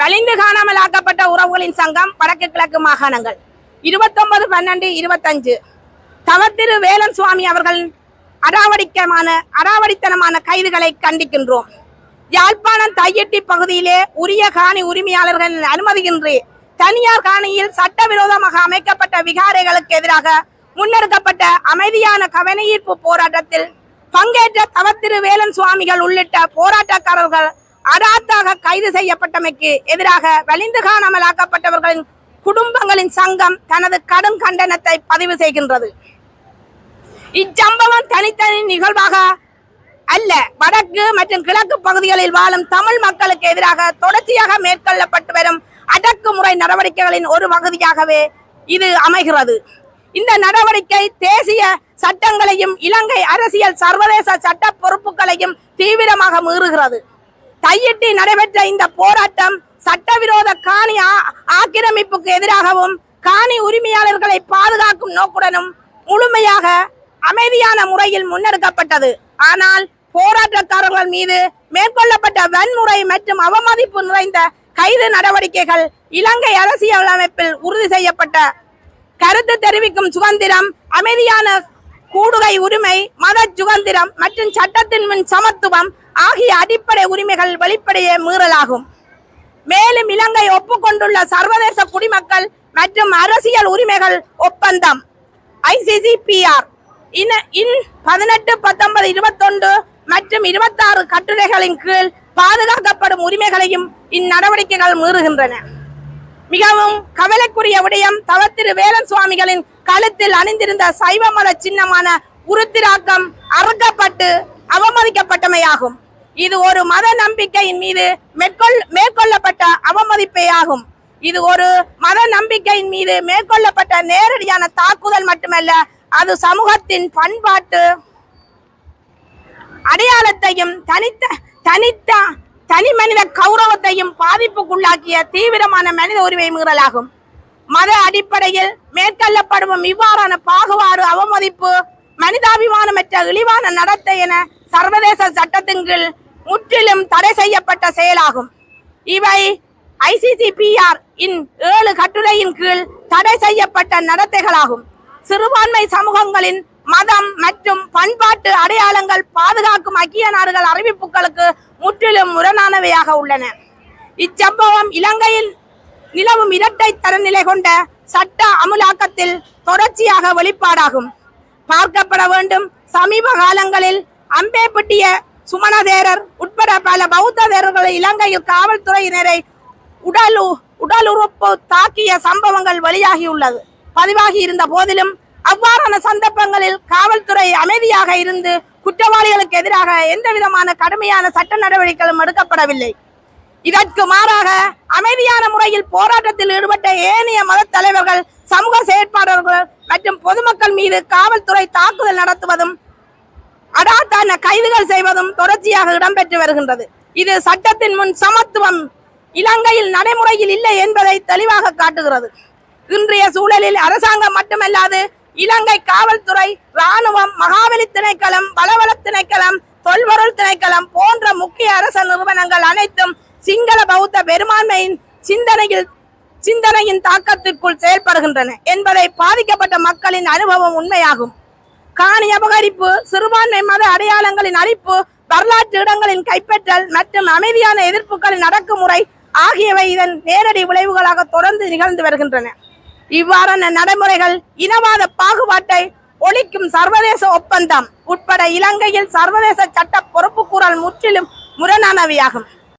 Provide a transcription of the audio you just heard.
வலிந்து காணாமல் ஆக்கப்பட்ட உறவுகளின் சங்கம் வடக்கு கிழக்கு மாகாணங்கள். இருபத்தொன்பது பன்னெண்டு இருபத்தஞ்சு. தவத்திரு வேலன் சுவாமி அவர்கள் அடாவடிக்கமான அடாவடித்தனமான கைதுகளை கண்டிக்கின்றோம். யாழ்ப்பாணம் தையெட்டி பகுதியிலே உரிய காணி உரிமையாளர்கள் அனுமதியின்றி தனியார் காணியில் சட்டவிரோதமாக அமைக்கப்பட்ட விகாரைகளுக்கு எதிராக முன்னெடுக்கப்பட்ட அமைதியான கவனஈர்ப்பு போராட்டத்தில் பங்கேற்ற தவத்திரு வேலன் சுவாமிகள் உள்ளிட்ட போராட்டக்காரர்கள் அடாத்தாக கைது செய்யப்பட்டமைக்கு எதிராக வலிந்து காணாமலாக்கப்பட்டவர்களின் குடும்பங்களின் சங்கம் தனது கடும் கண்டனத்தை பதிவு செய்கின்றது. இச்சம்பவம் தனித்தனி நிகழ்வாக அல்ல. வடக்கு மற்றும் கிழக்கு பகுதிகளில் வாழும் தமிழ் மக்களுக்கு எதிராக தொடர்ச்சியாக மேற்கொள்ளப்பட்டு வரும் அடக்குமுறை நடவடிக்கைகளின் ஒரு பகுதியாகவே இது அமைகிறது. இந்த நடவடிக்கை தேசிய சட்டங்களையும் இலங்கை அரசியல் சர்வதேச சட்ட பொறுப்புகளையும் தீவிரமாக மீறுகிறது. கையிட்டு நடைபெற்ற இந்த போராட்டம் சட்டவிரோத காணி ஆ- ஆக்கிரமிப்புக்கு எதிராகவும் காணி உரிமையாளர்களை பாதுகாக்கும் நோக்குடனும் முழுமையாக அமைதியான முறையில் முன்னெடுக்கப்பட்டது. ஆனால் போராட்டக்காரர்கள் மீது மேற்கொள்ளப்பட்ட வன்முறை மற்றும் அவமதிப்பு நிறைந்த கைது நடவடிக்கைகள் இலங்கை அரசியலமைப்பில் உறுதி செய்யப்பட்ட. கருத்து தெரிவிக்கும் சுதந்திரம் அமைதியான கூடுகை உரிமை மத சுதந்திரம் மற்றும் சட்டத்தின் முன் சமத்துவம் ஆகிய அடிப்படை உரிமைகள் வெளிப்படையே மீறலாகும். மேலும் இலங்கை ஒப்புக்கொண்டுள்ள சர்வதேச குடிமக்கள் மற்றும் அரசியல் உரிமைகள் ஒப்பந்தம். ஐசிசிபிஆர். இன் இன் பதினெட்டு பத்தொன்பது இருபத்தொன்று மற்றும் இருபத்தாறு கட்டுரைகளின் கீழ் பாதுகாக்கப்படும் உரிமைகளையும் இந்நடவடிக்கைகள் மீறுகின்றன. மிகவும் கவலைக்குரிய விடயம் தவத்திரு வேலன் சுவாமிகளின் கழுத்தில் அணிந்திருந்த சைவ மத சின்னமான உருத்திராக்கம் அறுக்கப்பட்டு அவமதிக்கப்பட்டமையாகும். இது ஒரு மத நம்பிக்கையின் மீது மேற்கொள் மேற்கொள்ளப்பட்ட அவமதிப்பேயாகும். இது ஒரு மத நம்பிக்கையின் மீது மேற்கொள்ளப்பட்ட நேரடியான தாக்குதல் மட்டுமல்ல அது சமூகத்தின் பண்பாட்டு அடையாளத்தையும் தனித்த தனித்த தனி மனித கௌரவத்தையும் பாதிப்புக்குள்ளாக்கிய தீவிரமான மனித உரிமை மீறலாகும். மத அடிப்படையில் மேற்கொள்ளப்படும் இவ்வாறான பாகுபாடு அவமதிப்பு மனிதாபிமானமற்ற இழிவான நடத்தை என சர்வதேச சட்டத்தின் கீழ் முற்றிலும் தடை செய்யப்பட்ட செயலாகும். இவை ஐசிசிபிஆர் இன் ஏழு கட்டுரையின் கீழ் தடை செய்யப்பட்ட நடத்தைகளாகும். சிறுபான்மை சமூகங்களின் மதம் மற்றும் பண்பாட்டு அடையாளங்கள் பாதுகாக்கும் ஐக்கிய நாடுகள் அறிவிப்புகளுக்கு முற்றிலும் முரணானவையாக உள்ளன. இச்சம்பவம் இலங்கையில் நிலவும் இரட்டை தரநிலை கொண்ட சட்ட அமுலாக்கத்தில் தொடர்ச்சியாக வெளிப்பாடாகும். பார்க்கப்பட வேண்டும் சமீப காலங்களில் அம்பேப்பட்டிய சுமணதேரர் உட்பட பல பௌத்த தேரர்களை இலங்கையில் காவல்துறையினரை உடல் உடலுறுப்பு தாக்கிய சம்பவங்கள் வெளியாகியுள்ளது. பதிவாகி இருந்த போதிலும் அவ்வாறான சந்தர்ப்பங்களில் காவல்துறை அமைதியாக இருந்து குற்றவாளிகளுக்கு எதிராக எந்த விதமான கடுமையான சட்ட நடவடிக்கைகளும் எடுக்கப்படவில்லை. இதற்கு மாறாக அமைதியான முறையில் போராட்டத்தில் ஈடுபட்ட ஏனைய மத தலைவர்கள் சமூக செயற்பாளர்கள் மற்றும் பொதுமக்கள் மீது காவல்துறை தாக்குதல் நடத்துவதும் அடாத்தான கைதுகள் செய்வதும் தொடர்ச்சியாக இடம்பெற்று வருகின்றது. இது சட்டத்தின் முன் சமத்துவம் இலங்கையில் நடைமுறையில் இல்லை என்பதை தெளிவாக காட்டுகிறது. இன்றைய சூழலில் அரசாங்கம் மட்டுமல்லாது இலங்கை காவல்துறை ராணுவம் மகாபலி திணைக்களம் பலவள திணைக்களம் தொல்பொருள் திணைக்களம் போன்ற முக்கிய அரச நிறுவனங்கள் அனைத்தும் சிங்கள பௌத்த பெரும்பான்மையின் சிந்தனையில் சிந்தனையின் தாக்கத்திற்குள் செயல்படுகின்றன என்பதை பாதிக்கப்பட்ட மக்களின் அனுபவம் உண்மையாகும். காணி அபகரிப்பு சிறுபான்மை மத அடையாளங்களின் அழிப்பு வரலாற்று இடங்களின் கைப்பற்றல் மற்றும் அமைதியான எதிர்ப்புகளின் அடக்குமுறை ஆகியவை இதன் நேரடி விளைவுகளாக தொடர்ந்து நிகழ்ந்து வருகின்றன. இவ்வாறான நடைமுறைகள் இனவாத பாகுபாட்டை ஒழிக்கும் சர்வதேச ஒப்பந்தம் உட்பட இலங்கையில் சர்வதேச சட்ட பொறுப்புக்கூறல் முற்றிலும் முரணானவையாகும்.